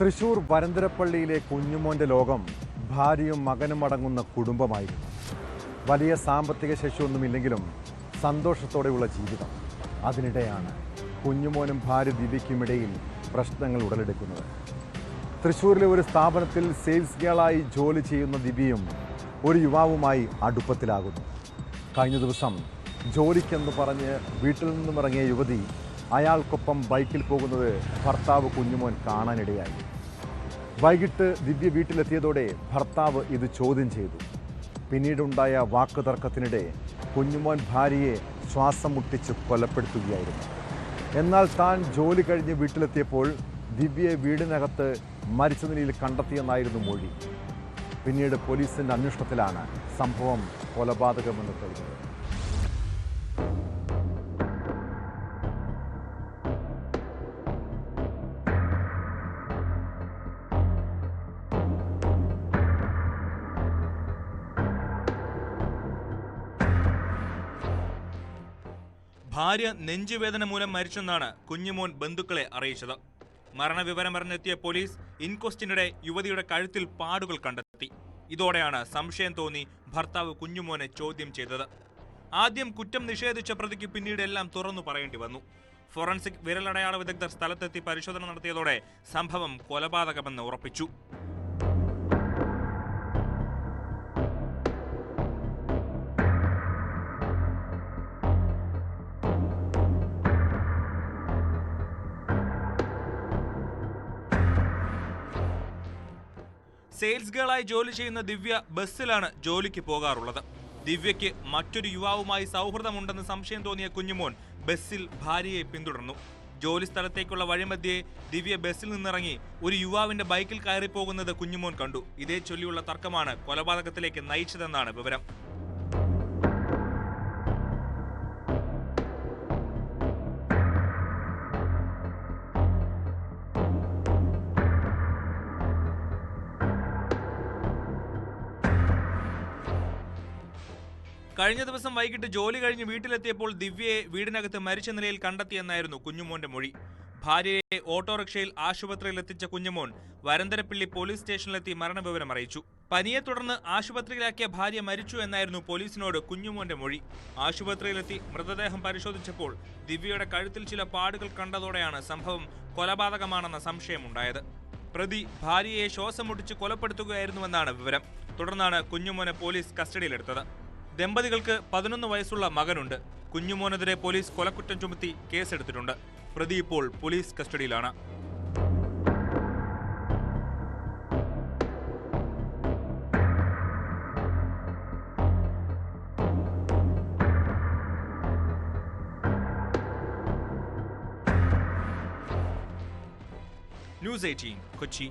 തൃശൂർ വരന്തരപ്പള്ളിയിലെ കുഞ്ഞുമോന്റെ ലോകം ഭാര്യയും മകനും അടങ്ങുന്ന കുടുംബമായിരുന്നു. വലിയ സാമ്പത്തിക ശേഷിയൊന്നുമില്ലെങ്കിലും സന്തോഷത്തോടെയുള്ള ജീവിതം. അതിനിടെയാണ് കുഞ്ഞുമോനും ഭാര്യ ദിവ്യയ്ക്കുമിടയിൽ പ്രശ്നങ്ങൾ ഉടലെടുക്കുന്നത്. തൃശ്ശൂരിലെ ഒരു സ്ഥാപനത്തിൽ സെയിൽസ് ഗേളായി ജോലി ചെയ്യുന്ന ദിവ്യയും ഒരു യുവാവുമായി അടുപ്പത്തിലാകുന്നു. കഴിഞ്ഞ ദിവസം ജോലിക്കെന്ന് പറഞ്ഞ് വീട്ടിൽ നിന്നും ഇറങ്ങിയ യുവതി അയാൾക്കൊപ്പം ബൈക്കിൽ പോകുന്നത് ഭർത്താവ് കുഞ്ഞുമോൻ കാണാനിടയായി. വൈകിട്ട് ദിവ്യ വീട്ടിലെത്തിയതോടെ ഭർത്താവ് ഇത് ചോദ്യം ചെയ്തു. പിന്നീടുണ്ടായ വാക്കുതർക്കത്തിനിടെ കുഞ്ഞുമോൻ ഭാര്യയെ ശ്വാസം മുട്ടിച്ച് കൊലപ്പെടുത്തുകയായിരുന്നു. എന്നാൽ താൻ ജോലി കഴിഞ്ഞ് വീട്ടിലെത്തിയപ്പോൾ ദിവ്യയെ വീടിനകത്ത് മരിച്ച നിലയിൽ കണ്ടെത്തിയെന്നായിരുന്നു മൊഴി. പിന്നീട് പോലീസിന്റെ അന്വേഷണത്തിലാണ് സംഭവം കൊലപാതകമെന്ന് തെളിഞ്ഞത് ഭാര്യ നെഞ്ചുവേദന മൂലം മരിച്ചെന്നാണ് കുഞ്ഞുമോൻ ബന്ധുക്കളെ അറിയിച്ചത്. മരണവിവരം അറിഞ്ഞെത്തിയ പോലീസ് ഇൻക്വസ്റ്റിനിടെ യുവതിയുടെ കഴുത്തിൽ പാടുകൾ കണ്ടെത്തി. ഇതോടെയാണ് സംശയം തോന്നി ഭർത്താവ് കുഞ്ഞുമോനെ ചോദ്യം ചെയ്തത്. ആദ്യം കുറ്റം നിഷേധിച്ച പ്രതിക്ക് പിന്നീട് എല്ലാം തുറന്നു പറയേണ്ടി വന്നു. ഫോറൻസിക് വിരലടയാള വിദഗ്ധർ സ്ഥലത്തെത്തി പരിശോധന നടത്തിയതോടെ സംഭവം കൊലപാതകമെന്ന് ഉറപ്പിച്ചു. സെയിൽസ് ഗേളായി ജോലി ചെയ്യുന്ന ദിവ്യ ബസ്സിലാണ് ജോലിക്ക് പോകാറുള്ളത്. ദിവ്യയ്ക്ക് മറ്റൊരു യുവാവുമായി സൗഹൃദമുണ്ടെന്ന് സംശയം തോന്നിയ കുഞ്ഞുമോൻ ബസ്സിൽ ഭാര്യയെ പിന്തുടർന്നു. ജോലി സ്ഥലത്തേക്കുള്ള വഴിമധ്യേ ദിവ്യ ബസ്സിൽ നിന്നിറങ്ങി ഒരു യുവാവിന്റെ ബൈക്കിൽ കയറി പോകുന്നത് കുഞ്ഞുമോൻ കണ്ടു. ഇതേ ചൊല്ലിയുള്ള തർക്കമാണ് കൊലപാതകത്തിലേക്ക് നയിച്ചതെന്നാണ് വിവരം. കഴിഞ്ഞ ദിവസം വൈകിട്ട് ജോലി കഴിഞ്ഞ് വീട്ടിലെത്തിയപ്പോൾ ദിവ്യയെ വീടിനകത്ത് മരിച്ച നിലയിൽ കണ്ടെത്തിയെന്നായിരുന്നു കുഞ്ഞുമോന്റെ മൊഴി. ഭാര്യയെ ഓട്ടോറിക്ഷയിൽ ആശുപത്രിയിൽ എത്തിച്ച കുഞ്ഞുമോൻ വരന്തരപ്പിള്ളി പോലീസ് സ്റ്റേഷനിലെത്തി മരണവിവരം അറിയിച്ചു. പനിയെ തുടർന്ന് ആശുപത്രിയിലാക്കിയ ഭാര്യ മരിച്ചു എന്നായിരുന്നു പോലീസിനോട് കുഞ്ഞുമോന്റെ മൊഴി. ആശുപത്രിയിലെത്തി മൃതദേഹം പരിശോധിച്ചപ്പോൾ ദിവ്യയുടെ കഴുത്തിൽ ചില പാടുകൾ കണ്ടതോടെയാണ് സംഭവം കൊലപാതകമാണെന്ന സംശയമുണ്ടായത്. പ്രതി ഭാര്യയെ ശ്വാസം മുട്ടിച്ച് കൊലപ്പെടുത്തുകയായിരുന്നുവെന്നാണ് വിവരം. തുടർന്നാണ് കുഞ്ഞുമോനെ പോലീസ് കസ്റ്റഡിയിലെടുത്തത്. ദമ്പതികൾക്ക് പതിനൊന്ന് വയസ്സുള്ള മകനുണ്ട്. കുഞ്ഞുമോനെതിരെ പോലീസ് കൊലക്കുറ്റം ചുമത്തി കേസെടുത്തിട്ടുണ്ട്. പ്രതി ഇപ്പോൾ പോലീസ് കസ്റ്റഡിയിലാണ്. News eighteen Kochi.